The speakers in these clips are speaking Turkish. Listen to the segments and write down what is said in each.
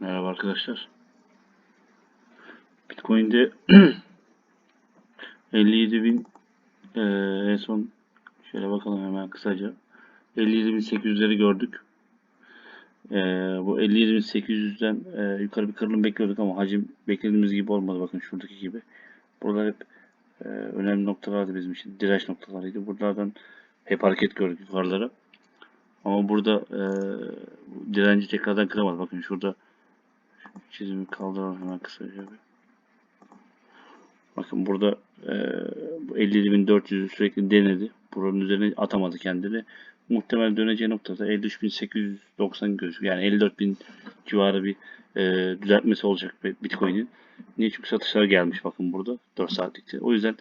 Merhaba arkadaşlar. Bitcoin'de 57 bin eee, en son şöyle bakalım hemen kısaca 57.800'leri gördük. Eee, bu 57.800'den eee, yukarı bir kırılım bekliyorduk ama hacim beklediğimiz gibi olmadı. Bakın şuradaki gibi. Buralar hep eee, önemli noktalardı bizim için. Direnç noktalarıydı. Buralardan hep hareket gördük yukarılara. Ama burada bu direnci tekrardan kıramadı. Bakın şurada çizimi kaldıralım hemen kısaca bir. Bakın burada bu 57.400'ü sürekli denedi. Buranın üzerine atamadı kendini. Muhtemel döneceği noktada 53.890 gözüküyor. Yani 54.000 civarı bir eee, düzeltmesi olacak Bitcoin'in. Niye? Çünkü satışlar gelmiş bakın burada 4 saatlikte. O yüzden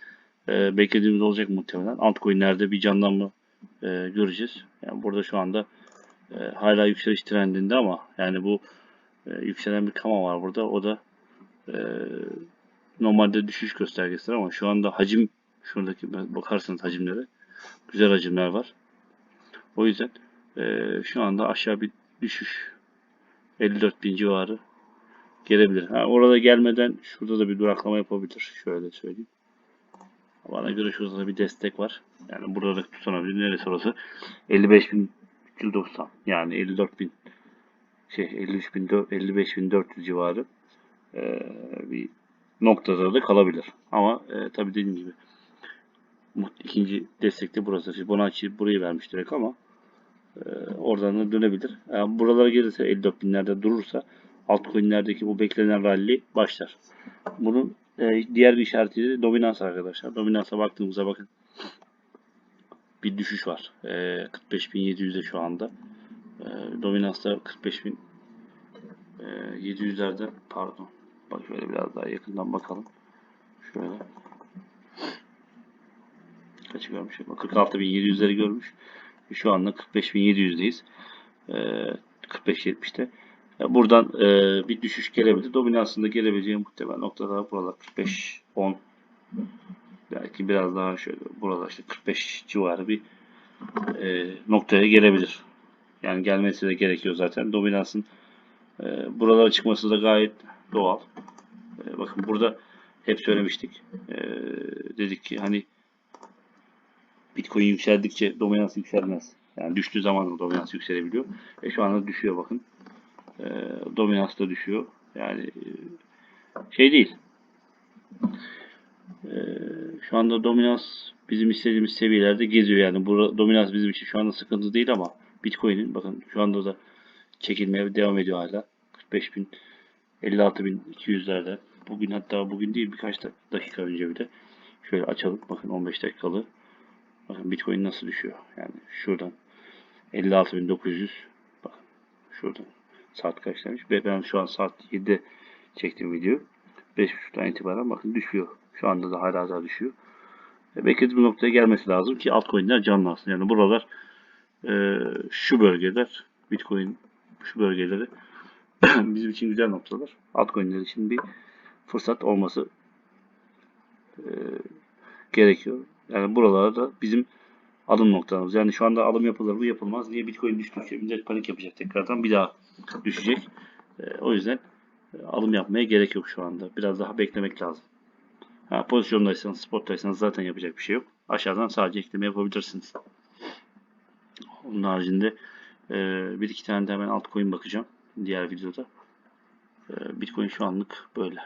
eee, beklediğimiz olacak muhtemelen. Altcoin'lerde bir canlanma eee, göreceğiz. Yani burada şu anda eee, hala yükseliş trendinde ama yani bu e, yükselen bir kama var burada. O da e, normalde düşüş göstergesidir ama şu anda hacim şuradaki bakarsanız hacimlere güzel hacimler var. O yüzden e, şu anda aşağı bir düşüş 54 bin civarı gelebilir. Ha, orada gelmeden şurada da bir duraklama yapabilir. Şöyle söyleyeyim. Bana göre şurada da bir destek var. Yani burada da tutunabilir. Neresi orası? 55.390 yani 54.000 şey 53.400 55.400 civarı eee, bir noktada da kalabilir. Ama e, tabii dediğim gibi ikinci destekte burası. Şimdi Bonacci burayı vermiş direkt ama e, oradan da dönebilir. Yani buralara gelirse 54 binlerde durursa altcoin'lerdeki bu beklenen rally başlar. Bunun e, diğer bir işareti de dominans arkadaşlar. Dominansa baktığımızda bakın bir düşüş var. E, 45.700'e şu anda. E, dominansta 45.000 e, 700'lerde pardon. Bak şöyle biraz daha yakından bakalım. Şöyle. Kaç görmüş? Bak 46.700'leri görmüş. Şu anda 45.700'deyiz. E, 45.70'te. E, buradan e, bir düşüş gelebilir. Dominansında gelebileceği muhtemel noktalar buralar 45-10 belki biraz daha şöyle burada işte 45 civarı bir e, noktaya gelebilir. Yani gelmesi de gerekiyor zaten. Dominansın e, buralara çıkması da gayet doğal. E, bakın burada hep söylemiştik. E, dedik ki hani Bitcoin yükseldikçe dominans yükselmez. Yani düştüğü zaman da dominans yükselebiliyor. E şu anda düşüyor bakın. E, dominans da düşüyor. Yani e, şey değil. E, şu anda dominans bizim istediğimiz seviyelerde geziyor. Yani bu dominans bizim için şu anda sıkıntı değil ama Bitcoin'in bakın şu anda da çekilmeye devam ediyor hala. 45 bin 56.200'lerde. Bugün hatta bugün değil birkaç da- dakika önce bile. Şöyle açalım. Bakın 15 dakikalı. Bakın Bitcoin nasıl düşüyor. Yani şuradan 56.900 bakın şuradan saat kaç demiş. Ve ben şu an saat 7'de çektiğim video. 5.30'dan itibaren bakın düşüyor. Şu anda da hala daha düşüyor. E, beklediğim noktaya gelmesi lazım ki altcoin'ler canlansın. Yani buralar e, şu bölgeler Bitcoin şu bölgeleri bizim için güzel noktalar. Altcoin'ler için bir fırsat olması e, gerekiyor. Yani buralarda bizim alım noktamız. Yani şu anda alım yapılır mı yapılmaz. Niye Bitcoin düştükçe millet panik yapacak tekrardan bir daha düşecek. E, o yüzden e, alım yapmaya gerek yok şu anda. Biraz daha beklemek lazım. Ha, pozisyondaysanız, spottaysanız zaten yapacak bir şey yok. Aşağıdan sadece ekleme yapabilirsiniz. Onun haricinde e, bir iki tane de hemen altcoin bakacağım diğer videoda. E, Bitcoin şu anlık böyle.